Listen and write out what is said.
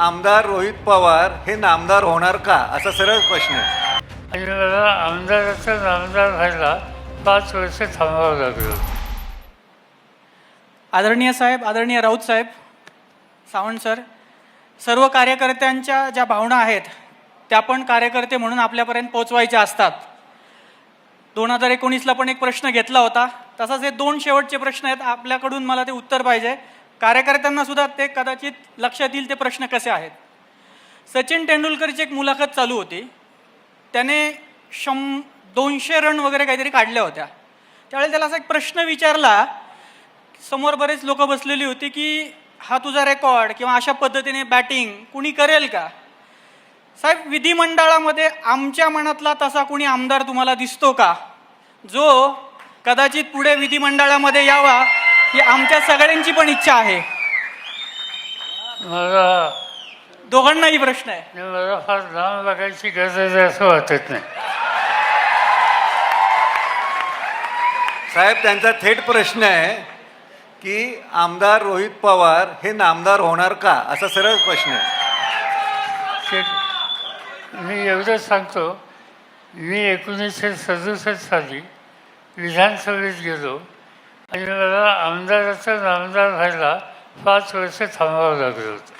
आमदार रोहित पवार हे नामदार होणार का? असा सरळ प्रश्न आहे. मला आमदाराचा नामदार व्हायला पाच वर्ष थांबावं लागलं. आदरणीय साहेब आदरणीय राऊत साहेब सावंत सर सर्व कार्यकर्त्यांच्या ज्या भावना आहेत त्या पण कार्यकर्ते म्हणून आपल्यापर्यंत पोचवायच्या असतात. दोन हजार एकोणीसला पण एक प्रश्न घेतला होता. तसाच हे दोन शेवटचे प्रश्न आहेत. आपल्याकडून मला ते उत्तर पाहिजे. कार्यकर्त्यांना सुद्धा ते कदाचित लक्षात येईल ते प्रश्न कसे आहेत. सचिन तेंडुलकरची एक मुलाखत चालू होती. त्याने शं दोनशे रन वगैरे काहीतरी काढल्या होत्या. त्यावेळेला त्याला असा एक प्रश्न विचारला समोर बरेच लोक बसलेली होती की हा तुझा रेकॉर्ड किंवा अशा पद्धतीने बॅटिंग कुणी करेल का? साहेब विधिमंडळामध्ये आमच्या मनातला तसा कुणी आमदार तुम्हाला दिसतो का? जो कदाचित पुढे विधिमंडळामध्ये यावा ही आमच्या सगळ्यांची पण इच्छा आहे. मला दोघांनाही प्रश्न आहे. मला फार लांब बघायची गरज आहे असं वाटत नाही. साहेब त्यांचा थेट प्रश्न आहे की आमदार रोहित पवार हे नामदार होणार का? असा सरळ प्रश्न आहे. मी एवढंच सांगतो मी एकोणीसशे सदुसष्ट साली विधानसभेत गेलो. आणि मला आमदाराचा नामदार व्हायला पाच वर्ष थांबावं लागलं होतं.